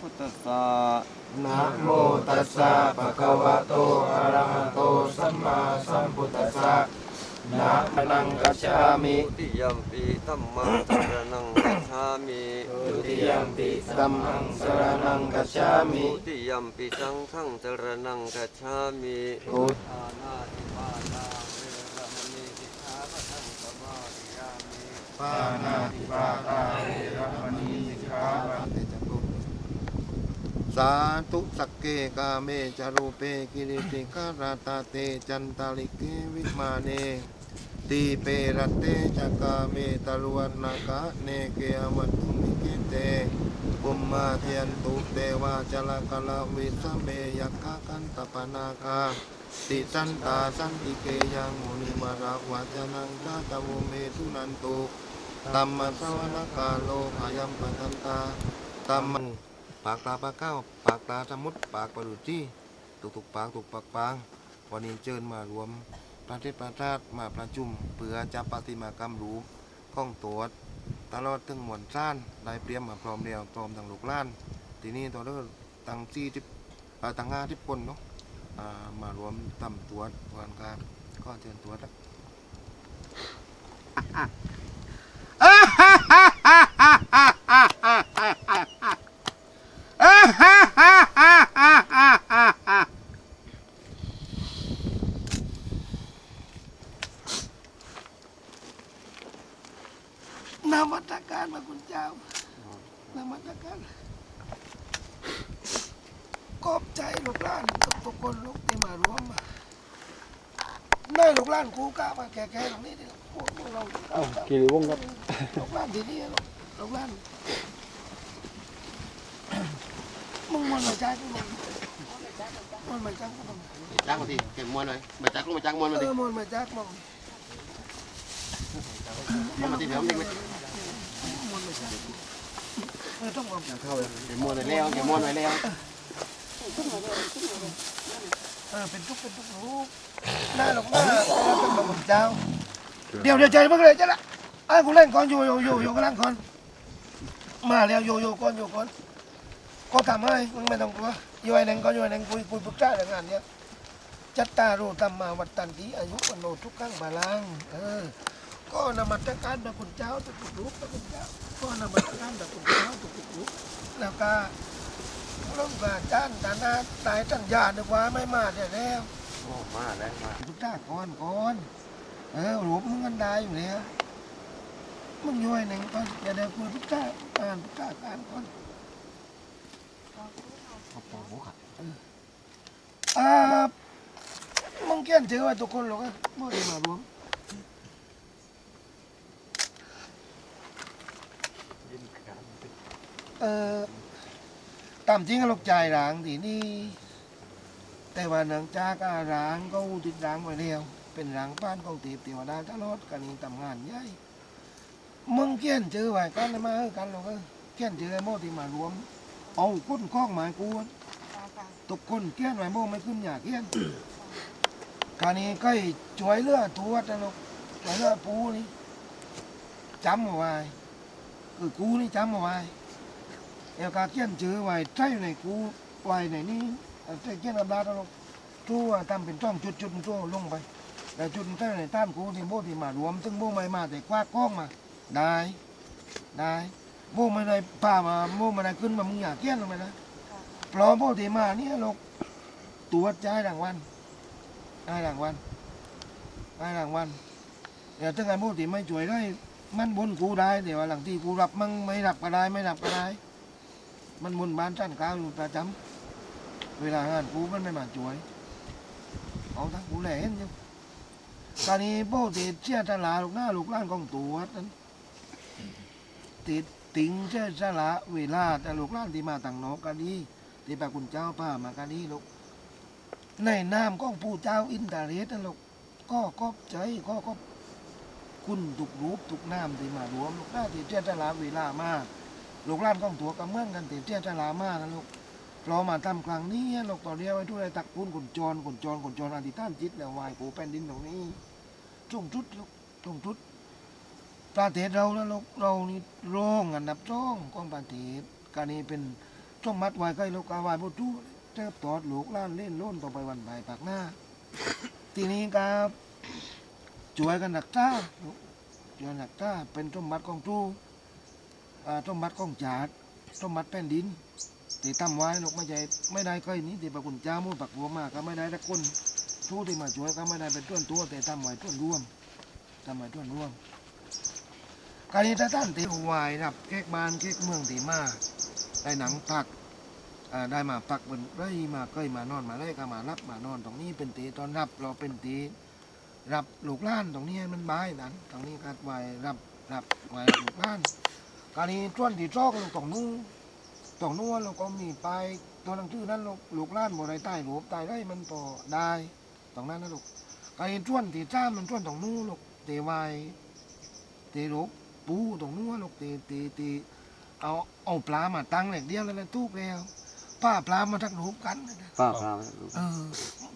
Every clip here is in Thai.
พุทธัสสะนะโมตัสสะภะคะวะโตอะระหะโตสัมมาสัมพุทธัสสะนะมะนังกัจฉามิทุติยัมปีธัมมังสรณังกัจฉามิทุติยัมปิสัมมังสรณังกัจฉามิทุติยัมปีสังฆังสรณังกัจฉามิพุทอานาติปาตาเวระมณีสิกขาปะทังสมาธิยามิปานาติปาตาเวระมณีสิกขาปะ สาธุสักเกกาเมจารูเปกิริติการาตาเตจันตาลิเกวิมาเนตีเปรตเตจักาเมตรวันนากะเนเกอวัตุมิเกเตปุมมาเทียนตุเตวาจลกลวิสเมยักขะกันตปนาคาติสันตาสันติเกยังมุนิมาระวาจนังตาตะวุเมทุนันตุตัมมะสวนกาโลอายัมปันตาตัมมะ ปากตาปากเก้าปากตาสมุดปากปรุจีตุกตุกปากตุกปากปางวันนี้เจิญมารวมประเทศประชาติมาประชุมเพื่อจะปฏิมากรรมหรูข้องตัวจตลอดถึงหมวนซ่านได้เตรียมมาพร้อมแล้วพร้อมทั้งลูกล้าน ทีนี้ตัวเลือกตังสี่ทิอ่าตั้งห้าทิคนเนาะมารวมทำตัวจวันการก็เชิญตัวจนะ นมัตการพระคุณเจ้านมัตการขอบใจลูกหลานทุกๆคนลูกที่มารวมมาได้ลูกหลานกูกล้ามาแก่ๆตรงนี้ดิพวกเราเอ้ากี่วงครับลูกหลานที่นี่ลูกลูกหลานมึงมันมาจ้างกูมึงมันมาจ้างกูมึงจ้างมาทีเก็บมวนเลยมาจ้างลูกมาจ้างมวนมาเอทีอมันมาจ้างมึงมวนมาทีเดี๋ยวมึง มันมาจ้างกู เออต้องบอกเข้าเลยเก็บมวนไปแล้วเก็บมวนไปแล้วเออเป็นทุกเป็นทุกรู้ได้หรอกนะเป็นพระคุณเจ้า เดี๋ยวเดี๋ยวใจมึงเลยจ้ะละไอ้กูเล่นก่อนอยู่อยู่อยู่อยู่กันล่างก่อนมาแล้วอยู่อยู่ก่อนอยู่ก่อนก็ทำให้มึงไม่ต้องกลัวอยู่ไอ้หนึ่งก่อยู่ไอ้หนึ่งคุยคุยปรึกษาเรื่องงานเนี้ยจัตตารูธรรมาวัตตันติอายุวันโนทุกขังบาลังเออ ก็นมัตการพระคุณเจ้าทุกทุกรูปพระคุณเจ้า ก็นมัตการพระคุณเจ้าทุกทุกรูปแล้วก็ลงกาจ้านตานาตายตั้งยาดีกว่าไม่มาเดี๋ยวแล้วโอ้มาแล้วมาทุกท่าก่อนก่อนเออหลวมึงกันได้อยู่แล้วมึงย่อยหนึ่งก่อนอย่าได้คุยทุกท่าอ่านทุกท่าการก่อนขอ่ามึงเขียนถือว่าทุกคนหรอกไม่ได้มารวม เออตามจริงก็ลูกใจหลังทีนี่ แต่ว่าเนื่องจากอาร้างก็อุติดร้างไว้แล้ว เป็นร้างบ้านของตีบเตีวดาตลอดกันนี้ทำงานใหญ่มึงเขียนชื่อไว้กันมาเออกันหรอกเออเขียนชื่อไอ้โมที่มารวม เอาคุ้นข้องหมายกูนทุกคนเขียนไว้โมไม่ขึ้นอยากเขียนการนี้ก็ช่วยเลือตัวตลกช่วยเลือดปูนี่จำเอาไว้คือกูนี่จำเอาไว้ แล้วก็เขียนชื่อไว้ใช่ในกูไว้ในนี้แต่เกียนกับดาตลกทั่วทำเป็นช่องจุดๆทั่วลงไปแต่จุดใต้ในต้านกูที่โบที่มารวม ซึ่งโบไม่มาแต่คว้ากล้องมา ได้ได้โบไม่ได้พามาโบไม่ได้ขึ้นมามึงอยากเกี้ยนลงไปนะพราะโบที่มาเนี่ยลูกตัวจจ่ายรางวัลได้รางวัลได้รางวัลเดี๋ยวถ้าไงโบที่ไม่ช่วยได้ มันบนกูได้เดี๋ยวหลังที่กูรับมั่งไม่รับก็ได้ไม่รับก็ได้ มันบนบ้านท่านก้าวอยู่ประจำเวลางานกูมันไม่มาช่วยเอาทั้งกูแหล่เห็นยู่ตอนนี้โบติดเชี่ยตลาลูกหน้าลูกล้านของตัวนั้นติดติงเชี่ยตลาเวลาแต่ลูกล้านที่มาต่างนอกกันดีที่พระคุณเจ้าพามากันดีลูกในน้ำของผู้เจ้าอินทาเรศนั่นลูกก็ก็ใจก็ก็คุณถูกรูปถูกน้ำที่มารวมลูกหน้าที่เชี่ยตลาเวลามาก ลูกล้านของตัวก็เมือนกันที่เชี่ยตลามานะลูกเรามาทำครั้งนี้เราต่อเรียกไว้ทุกไรตักพูนกุนจรกุนจรกุนจรอธิษฐานจิตแล้วไหวปูแผ่นดินตรงนี้จงทุดลูกจงทุดประเทศเราแล้วลูกเรานี่ร้องอันดับร้องของประเทศการนี้เป็นต้องมัดไว้ใกล้ลูกกาวายบุตรเจ็บตอดลูกล้านเล่นล้นต่อไปวันใบปากหน้า ทีนี้ครับช่วยกันหนักจ้าช่วยหนักจ้าเป็นสมบัติของจู อ่าสมบัติของจาดสมบัติแผ่นดินที่ทำไว้ลูกไม่ใช่ไม่ได้เคยนี้ที่พระคุณเจ้ามุ่งปักหัวมากก็ไม่ได้แต่คนทูที่มาช่วยก็ไม่ได้เป็นต้นตัวแต่ทำไว้ต้นร่วมทำไว้ต้นร่วมการนี้ถ้าท่านตีหวายรับเค้กบานเค้กเมืองตีมาได้หนังปักได้มาปักบนไรมาเคยมานอนมาไล่ก็มารับมานอนตรงนี้เป็นตีตอนรับเราเป็นตีรับลูกล้านตรงนี้มันบายนั้นตรงนี้ก็วายรับรับไวายรับลูกล้าน การนี้ส่วนที่ชอกลงตรงนู้นตรงนู้นเราก็มีไปายตัวหนังชื่อนั้นลูกลูกหล้านบ่ได้ใต้รูปใต้ไรมันพอได้ตรงนั้นนะลูกการนี้ส่วนที่จ้ามันส่วนตรงนู้นลูกเตวายเตรูปปูตรงนู้นลูกตีตีตีเอาเอาปลามาตั้งแหล่งเดียวแล้วนะตู้แล้วป้าปลามาทักรูปกันนะป้าพราลูกเออ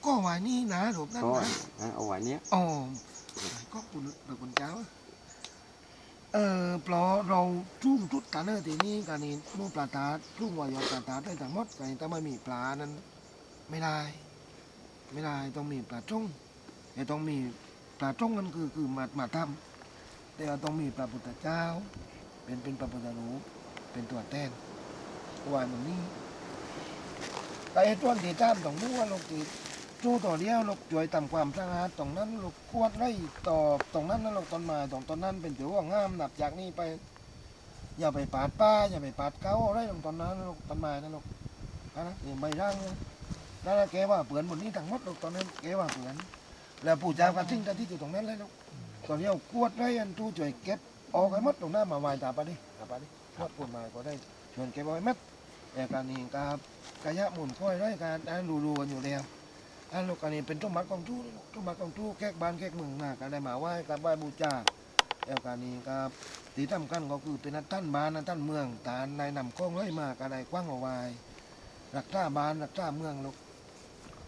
ก็วายนี่นะรูปนั้นก็นะนะเอาไว้เนี้ยอ๋อก็คุณเด็กคนเจ้า เออปลอเราจุ่มทุดกันเนอร์ทีนี้กันนี่นู่นปลาตาดจุ่มวายอปลาตาได้ทั้งหมดกันนี่ถ้าไม่มีปลานั้นไม่ได้ ไม่ได้ต้องมีปลาจ้งแต่ต้องมีปลาจ้งนั่นคือคือมามาทำแต่ว่าต้องมีพระพุทธเจ้า เป็นเป็นพระพุทธรูปเป็นตัวแทนวานตรงนี้แต่ไอ้ต้นที่ตามตรงนู้ว่าลูกที่ จู่ต่อเดียวลูกช่วยทำความสะอาดตรงนั้นลูกขวดไร่ต่อตรงนั้นน่ะลูกต้นไม้ตรงต้นนั้นเป็นถือว่างามหนับจากนี้ไป อย่าไปปาดป้าอย่าไปปาดเขาไรตรงต้นนั้นลูกต้นไม้นะลูกนะนะอย่าไปร่างนะนั่นแหละแกว่าเปลือนบนนี้ทั้งหมดลูกตอนนั้นแกว่าเปลือน แล้วปู่จ้ากันทิ้งแต่ที่อยู่ตรงนั้นเลยลูกตอนนี้เอากวดได้อันตู้จ่วยเก็บออกไอ้มัดตรงหน้ามาไว้ตาปะดิตาปะดิกวดปุ่นมาก็ได้ชวนเก็บอาไว้มัดแต่การนี้กับกายะหมุนค่อยได้การอันรูๆกันอยู่แล้ว อันลูกอันนี้เป็นต้มมัดของตู้ต้มมัดของตู้แขกบ้านแขกเมืองมาก็ได้มาไหว้กับไหว้บูชาแล้วการนี้กับที่สำคัญก็คือเป็นนัท่านบ้านนัท่านเมืองตาในายนำกล้องไล่มาก็ได้กว้างเอาไว้รักษาบ้านรักษาเมืองลูก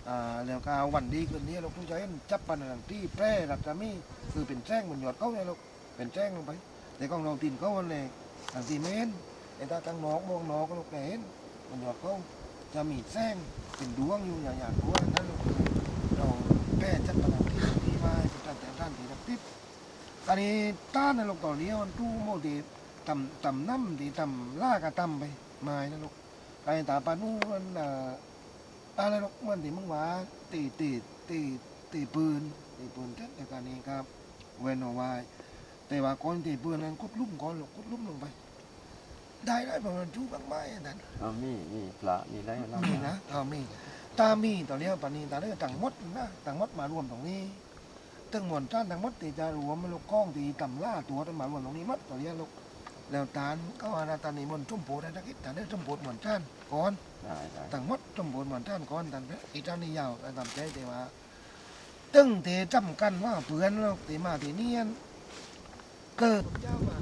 อ่าแล้วก็วันดีคืนนี้เราต้องใช้จับปันหลังที่แพร่หลักจะมีคือเป็นแจ้งบนยอดเขาเนี่ยลูกเป็นแจ้งลงไป แต่ของเราตีนเขาวันแรกหลังที่เมนแต่ถ้าตั้งนอกมองนอกก็ลูกแเห็นบนยอดเขา จะมีแจ้งเป็นดวงอยู่อย่างอย่างดวงนั้นลูกเราแพร่จับปันหลังที่ที่มาเป็นท่านแต่งท่านที่รับทิพย์อันนี้ต้านในะลูกต่อเนี้ยมันตู้โมดีตำต่ำน้ำที่ตำล่ากระตำไปไม้นะลูกไอ้ตาปานู่นอ่าอะไรหรอกมันที่มึงว่าตีตีตีตีปืนตีปืนเท็จในการนี้ครับเวนเอาไว้แต่ว่าก่อนตีปืนนั้นกุดลุ่มก่อนหรอกกุดลุ่มลงไป ได้ได้ประมาณชูบางไม้อันนั้นเอามีมีปลามีอะไรเรามีนะเอามีตามีตอนนี้ปานนี้ตาเรื่องต่างหมดนะต่างหมดมารวมตรงนี้ตึงหมวนท่านต่างหมดที่จะรวมมาลูกกล้องที่ต่ำล่าตัวทั้งมารวมตรงนี้หมัดตอนนี้ลูกแล้วตานก็อาณาตานีมนต์ชุ่มโพธิ์ได้ทักทิศแต่ได้ชุ่มโพธิ์เหมือนท่านก่อนได้ได้ทั้งหมดสมบูรณ์เหมือนท่านก่อนท่านเพชรอีท่านนี่ยาวแต่ทำใจแต่ว่าตึงเตจำกันว่าเพื่อนเราตีมาตีเนียนเกิดเจ้ามา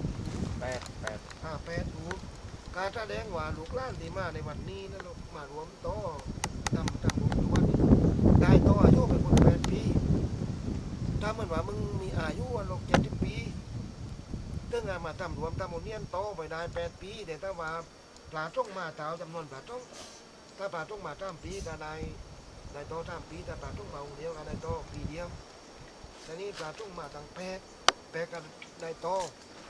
แปดแปดห้าแปดรูป การแสดงว่าลูกหล้านที่มาในวันนี้นะลูกมารวมโตอทำทำบุญทุกวันนี้ได้โตอายุเป็นคนแปดปีถ้าเหมือนว่ามึงมีอายุวันลูกเจ็ดสิบปีตึงมาทำรวมทำบุญเนียนโตไปได้แปดปีแต่ถ้าว่าปลาจ้องมาเท้าจำนวนปลาจ้องถ้าปลาต้องมาตามปีก็ได้ได้โตตามปีแต่ปลาต้องมาองเดียวก็ได้โตปีเดียวแต่นี่ปลาต้องมาตั้งแปดแปดก็ได้โต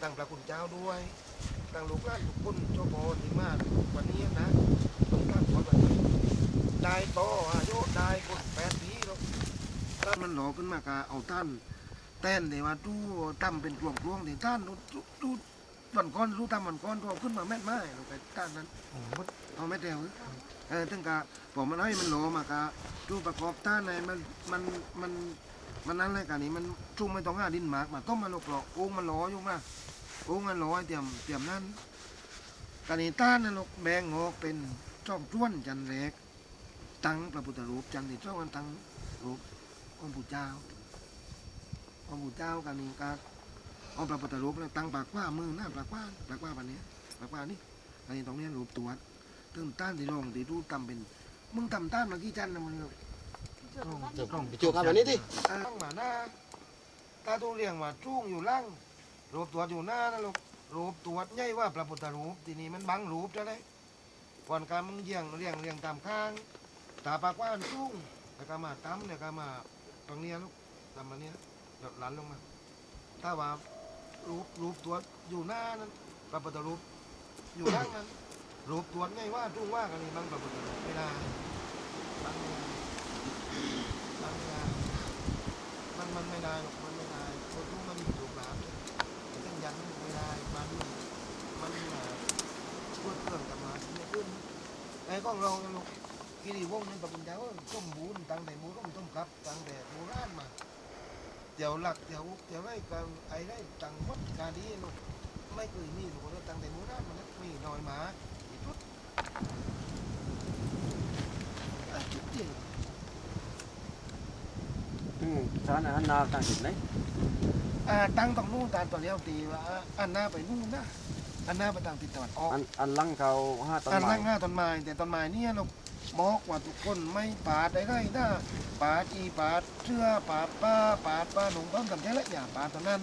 ตั้งพระคุณเจ้าด้วย ตั้งลูกหลานทุกคนโชโบที่มาวันนี้นะต้องการขอวันนี้ได้โตอายุได้คนแปดปีแล้วถ้ามันหลอขึ้นมากะเอาท่านแต้นเดี๋ยว่าตู้ตั้มเป็นกลวงกลวงที่ท่านตู้ตู้วันก้อนรู้ตั้มวันก้อนก็ขึ้นมาแม่นไม้เราไปท่านนั้นเอาไม่เดียวเออถึงกะผมมันให้มันโหลมากะจูประกอบต้านในมันมันมันมันนั่นเลยกันนี่มันจุ่มไม่ต้องหาดินหมากมาต้มมาลอกหลอกโอ่งมันหลออยู่มา โอ่งมันหลอให้เตรียมเตรียมนั่นกันนี่ต้านนั่นลกแบ่งออกเป็นช่องจ้วนจันเล็กตั้งพระพุทธรูปจันที่ช่องกันตั้งรูปองค์ปู่เจ้าองค์ปู่เจ้ากันนี่ก็เอาพระพุทธรูปแล้วตั้งปากว่ามือหน้าปากว่าปากว่าแบบนี้ปากว่านี่อันนี้ตรงนี้รูปตัวตึงต้านที่รองที่รู้ทำเป็นมึงทำต้านมากี่จันนะมึงเจ้าของจูครับวันนี้ดิเออตั้งมาหน้าตาตูเลี้ยงมาจุ้งอยู่ล่าง รูปตัวอยู่หน้านะลูกรูปตัวใหญ่ว่าพระพุทธรูปทีนี้มันบังรูปจะได้ก่อนการมึงเยี่ยงเรียงเรียงตามข้างตาปากว่านสูงแล้วก็มาตั้มแล้วก็มาตรงเนี้ยลูกตามมาเนี้ยหยดหลันลงมา ถ้าว่ารูปรูปตัวอยู่หน้านั้นพระพุทธรูปอยู่หลังนั้นรูปตัวไงว่าทุ่งว่ากันนี่มันพระพุทธรูปไม่ได้มันไม่ได้มันไม่ได้มันมันไม่ได้หรอก ยันไม่ได้มันมันพูดเรื่องกับมาไม่ขึ้นไอ้ของเราเนี่ยลูกกิริวงศ์นี่พระพุทธเจ้าต้มบูนตั้งแต่บูร่มต้มครับตั้งแต่โบราณมาเดี๋ยวหลักเดี๋ยวเดี๋ยวไอ้การไอ้ได้ตังวัดการดีลูกไม่เคยมีลูกแล้วตังแต่โบราณมันมีน้อยหมาอีจุดจุดเดียวซึ่งสารอาหารนาต่างจิตไหน อ่าตั้งตรงนู้นตามตัวเลี้ยวตีว่าอันหน้าไปนู่นนะอันหน้าไปทางทิศตะวันออกอันอันหลังเขาห้าต้นอันไม้ล่างหน้าต้นไม้แต่ต้นไม้เนี่ยลูกบอกว่าทุกคนไม่ปาดได้ไรนะปาดอีปาดเสื้อปาดป้าปาดป้าหนุ่มป้อมทำแท้ละอย่าปาดตอนนั้น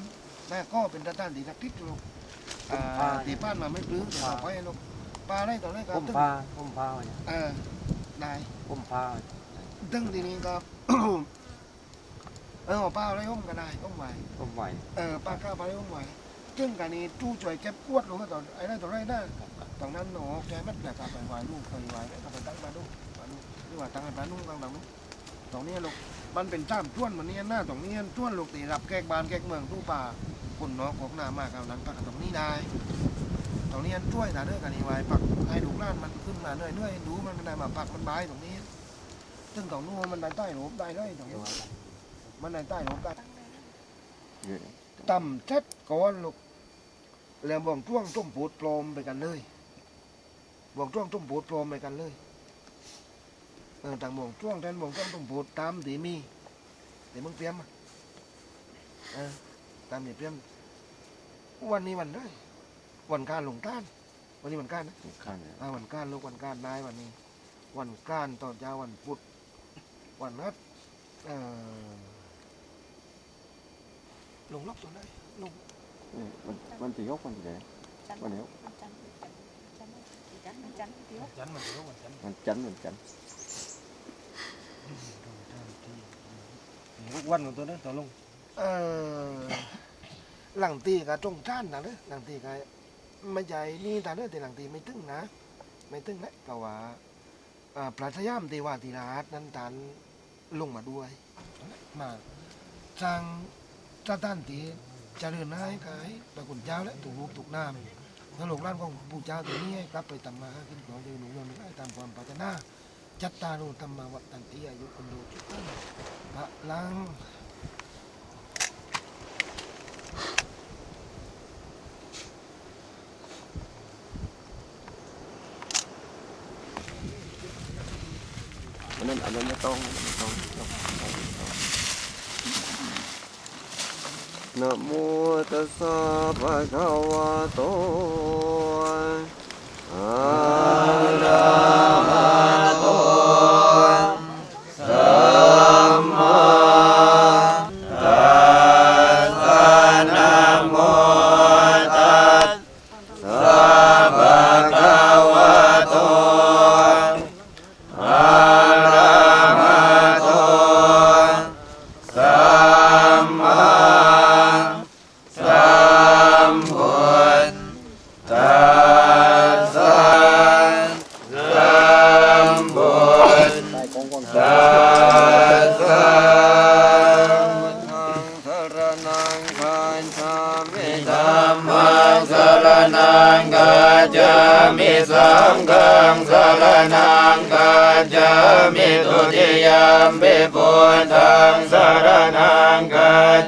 นะก็เป็นด้านดีนักทิศลูกอ่าตีป้านมาไม่ปลื้มแต่เอาไปลูกปลาได้ตอนแรกครัผบมตึ้งพาผมพาเนี่ยเออได้ผมพาตึ้งทีนี้ครับ เออเอาปลาอะไรอ้อมก็ได้อ้อมไหวผมไหวเออปลาข้าวปลาอะไรอ้อมไหวตึ้งกันนี้ตู้ช่วยเก็บกวดลงมาตอนไอ้นั่นตอนแรกได้ตอนนั้นหนูแกมัดแหละครับไปไหวลูกเคยไหวแล้วก็ไปตั้งมาดูมาดูหรือว่าตั้งให้ปลานุ่งตั้งหลังนู้นตรงนี้ลูกมันเป็นจ้ามจ้วนมันนี้หน้าตรงนี้จ้วนลูกตีรับแกกบานแกกเมืองตู้ป่าคนน้องของหน้ามากเอานั้นปักตรงนี้ได้ตรงนี้อันช่วยนะเด้อกันนี่ไว้ปักให้ลูกล้านมันขึ้นมาเนื่อยๆดูมันไม่ได้มาปักมันบายตรงนี้ซึ่งตรงนู้นมันได้ใต้หลบได้เลยตรงนี้ มันได้ใต้หลบได้ต่ำเช็ดก่อนลูกแล้วบ่วงช่วงต้มปูดโปรมไปกันเลยบ่วงช่วงต้มปูดโปรมไปกันเลยเออต่างบ่วงช่วงแทนบ่วงช่วงต้มปูดตามตีมีเดี๋ยวมึงเตรียมมาเออตามเดี๋ยวเตรียมวันนี้วันได้วันการลงท่าน วันนี้วันการนะข้างเนี่ยอ่าวันก้านลูกวันก้านนายวันนี้ วันก้านตอนเช้าวันพุธวันนัดเอ่อ ลงล็อกตัวได้ลงมันมันตียกมันตีไหนจันทร์วันนี้วันจันทร์จันทร์จันทร์จันทร์เดียวจันมันจะลงวันจันมันจันทร์มันจันทร์วันของตัวนั้นต่อลงเอ่อหลังตีกับจงจ้านนะเด้อหลังตีกับไม่ใช่นี่แต่เด้อแต่หลังตีไม่ตึงนะ ไม่ตึงนะแต่ว่าอ่าปราชยามตีว่าตีราชนั้นตันลงมาด้วย มาสร้างส ถานที่เจริญให้กายพระคุณเจ้าและถูกรูปถูกนามถ้าหลงร้านของปู่เจ้าตัวนี้ให้กลับไปทำมาหากินของเดินหนุนนได้ตามความปรารถนาจัตตารุธรรมาวัตตันติอายุคนดูทุกท่านพระลังอันนั้นอันนั้นไม่ต้องไม่ต้องไม่ต้อง นะโมตัสสะภะคะวะโตอะระหะ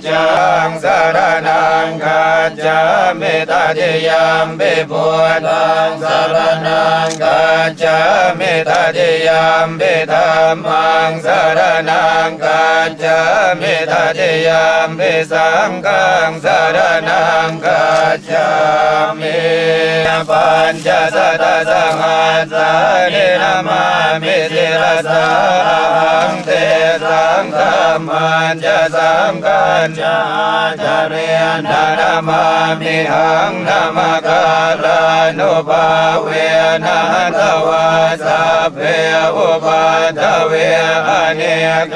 จังสารนังคั จฉามิตติยามปิพุทังสรนังคัจฉามิตติยามปิธัมมังสรนังคัจฉามิตติยามปิสังฆังสรนังคัจฉามิปัญจสัตตสังฆาสานินามามิติรสาหังเตสังธรรมันจะสังกัญจาจาเรียนนามามิหังธรรมกาลานุภาเวนะตวาสัพเพอุปัฏฐเวอเน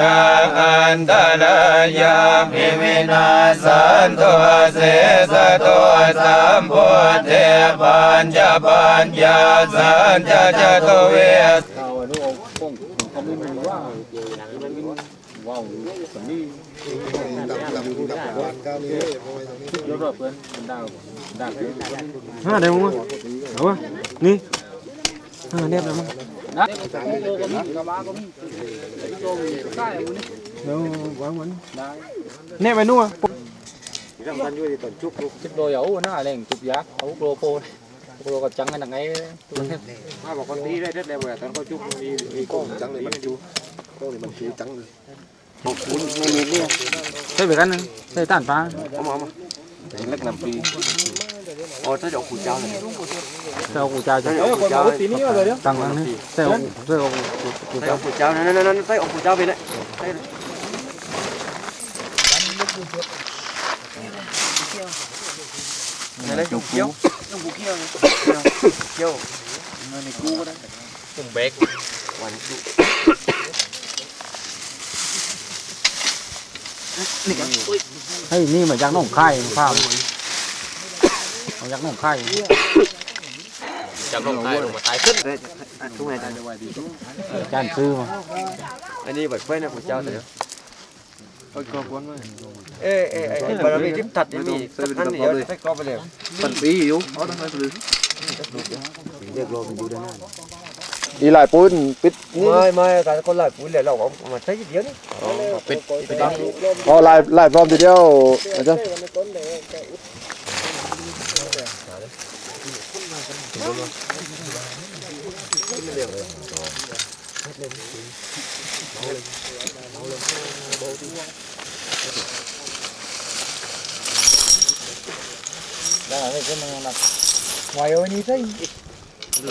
กาอันตรายามิวินาสันตุเสสะตุสัมพุทเทปัญจปัญญาสันจะจตุเวส ฮะเดี๋ยวมึงเอาวะนี่ฮะเรียบแล้วมั้งเดี๋ยววางมันเนี่ยไปนู่น chụp đồ dấu nó là lên chụp giá ấu lô phô lô còn trắng hay là ngay มาบอกคนนี้ได้ได้แล้วตอนเขาจุกมีมีก้องจังเลยมันจุกก้องนี่มันคือจังเลยใส่ไปกันนึงใส่ต้านฟ้าเอามาเอามาเล็กน้ำปีโอ้ถ้าจะเอาขุดเจ้าเลยใส่กูจ่าจะเอาขุดเจ้าเลยตั้งอันนี้ใส่ใส่กูเอาขุดเจ้า นนั่นนั่นใส่เอาขุดเจ้าไปเลยนี่เลยจุกเกี้ยวจุกเกี้ยวเกี้ยวในกูก็ได้จุกเบกวันจุกเฮ้ยนี่เหมือนยักษ์น้องไข่ข้าวเอายักษ์น้องไข่จับลงท้ายลงมาตายขึ้นทุกไงจันจานซื้อมาอันนี้แบบเพื่อนนะคุณเจ้าเถอะเอากรอบก้อนไว้เอ้เอ้เอ้บารมีทิพทัดยังมีสักอันเดียวใส่กรอบไปเลยปันปีอยู่เอาทำไมปลือ đi lại bốn bít ไม่ไม่การคนหลา ยปุ๋ยเลยเราเอามาใช้เดียวนี่ ờ lại lại vòng thì đeo ở chân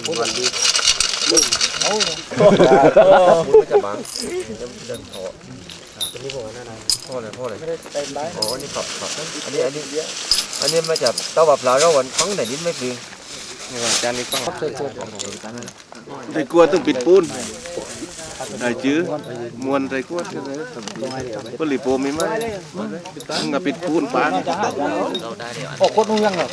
ปุ๋ย มันจะบางเดินพออันนี้พอแน่นอนพอเลยพอเลยอ๋ออันนี้ขับขับอันนี้อันนี้อันนี้มาจากเต้าแบบลาเราวันฟังไหนนิดไม่ดีงาจานนี้ฟังไอ้กลัวต้องปิดปูนได้จื้อมวนไอ้กลัวก็เลยปลิโปมีไหมมึงกับปิดปูนปานเราได้เดี๋ยว ồ cốt nuôi răng rồi